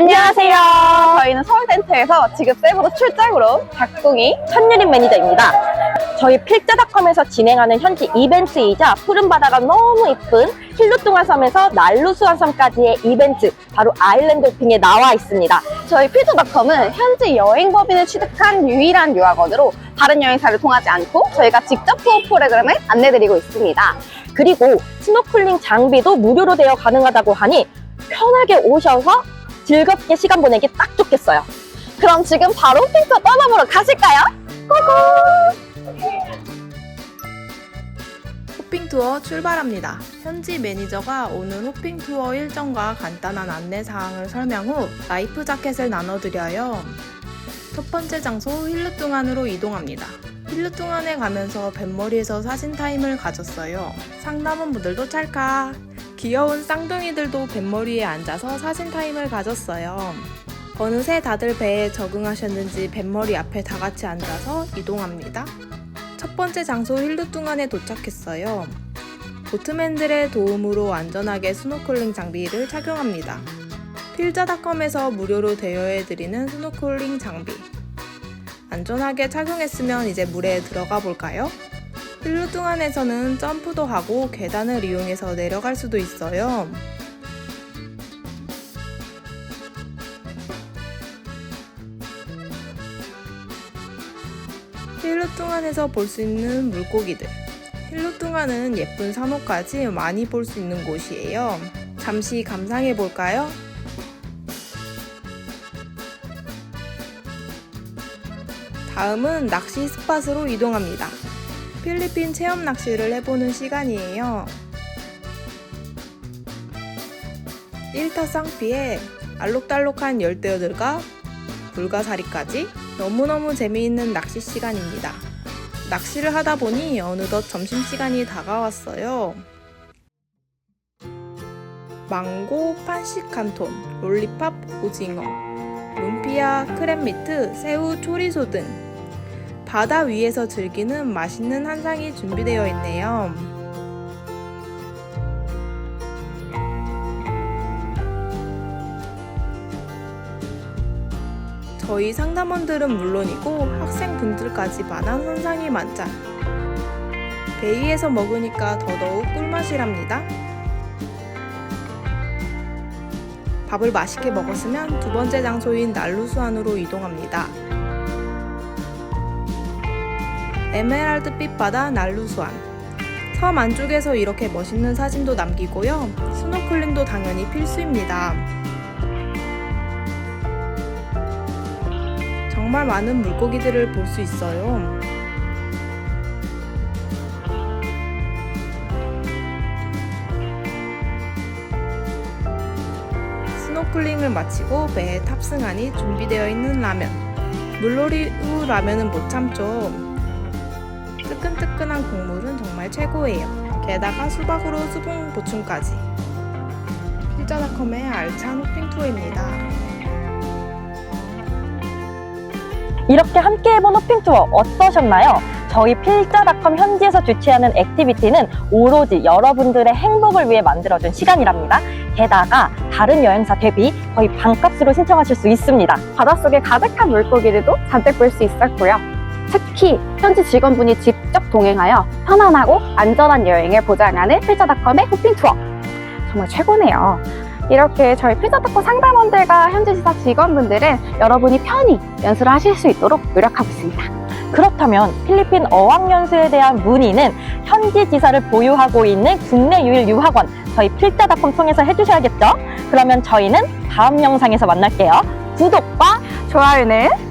안녕하세요. 저희는 서울센터에서 지급 세부로 출장으로 작동이 천유림 매니저입니다. 저희 필자닷컴에서 진행하는 현지 이벤트이자 푸른 바다가 너무 이쁜 힐루뚱아섬에서 난루수아섬까지의 이벤트 바로 아일랜드 호핑에 나와 있습니다. 저희 필터닷컴은 현지 여행법인을 취득한 유일한 유학원으로 다른 여행사를 통하지 않고 저희가 직접 투어 프로그램을 안내드리고 있습니다. 그리고 스노클링 장비도 무료로 되어 가능하다고 하니 편하게 오셔서 즐겁게 시간 보내기 딱 좋겠어요. 그럼 지금 바로 호핑투어 떠나보러 가실까요? 호핑 투어 출발합니다. 현지 매니저가 오늘 호핑 투어 일정과 간단한 안내 사항을 설명 후 라이프 자켓을 나눠드려요. 첫 번째 장소 힐루뚱안으로 이동합니다. 힐루뚱안에 가면서 뱃머리에서 사진 타임을 가졌어요. 상담원분들도 찰칵. 귀여운 쌍둥이들도 뱃머리에 앉아서 사진 타임을 가졌어요. 어느새 다들 배에 적응하셨는지 뱃머리 앞에 다 같이 앉아서 이동합니다. 첫 번째 장소 힐루뚱안에 도착했어요. 보트맨들의 도움으로 안전하게 스노클링 장비를 착용합니다. 필자닷컴에서 무료로 대여해드리는 스노클링 장비. 안전하게 착용했으면 이제 물에 들어가 볼까요? 힐루뚱안에서는 점프도 하고 계단을 이용해서 내려갈 수도 있어요. 힐루뚱안에서 볼 수 있는 물고기들. 힐루뚱안은 예쁜 산호까지 많이 볼 수 있는 곳이에요. 잠시 감상해 볼까요? 다음은 낚시 스팟으로 이동합니다. 필리핀 체험 낚시를 해보는 시간이에요. 1타 쌍피에 알록달록한 열대어들과 불가사리까지 너무너무 재미있는 낚시 시간입니다. 낚시를 하다 보니 어느덧 점심시간이 다가왔어요. 망고, 판식 칸톤, 롤리팝, 오징어, 룸피아, 크랩미트, 새우, 초리소 등 바다 위에서 즐기는 맛있는 한상이 준비되어 있네요. 저희 상담원들은 물론이고 학생분들까지 만한 선상이 만찬. 배 위에서 먹으니까 더더욱 꿀맛이랍니다. 밥을 맛있게 먹었으면 두 번째 장소인 난루수 안으로 이동합니다. 에메랄드빛 바다 난루수안. 섬 안쪽에서 이렇게 멋있는 사진도 남기고요. 스노클링도 당연히 필수입니다. 정말 많은 물고기들을 볼 수 있어요. 스노클링을 마치고 배에 탑승하니 준비되어 있는 라면. 물놀이 후 라면은 못 참죠. 뜨끈뜨끈한 국물은 정말 최고예요. 게다가 수박으로 수분 보충까지. 필자닷컴의 알찬 호핑 투어입니다. 이렇게 함께 해본 호핑 투어 어떠셨나요? 저희 필자닷컴 현지에서 주최하는 액티비티는 오로지 여러분들의 행복을 위해 만들어준 시간이랍니다. 게다가 다른 여행사 대비 거의 반값으로 신청하실 수 있습니다. 바닷속에 가득한 물고기들도 잔뜩 볼 수 있었고요. 특히 현지 직원분이 직접 동행하여 편안하고 안전한 여행을 보장하는 필자닷컴의 호핑 투어. 정말 최고네요. 이렇게 저희 필자닷컴 상담원들과 현지 지사 직원분들은 여러분이 편히 연수를 하실 수 있도록 노력하고 있습니다. 그렇다면 필리핀 어학연수에 대한 문의는 현지 지사를 보유하고 있는 국내 유일 유학원 저희 필자닷컴 통해서 해주셔야겠죠? 그러면 저희는 다음 영상에서 만날게요. 구독과 좋아요는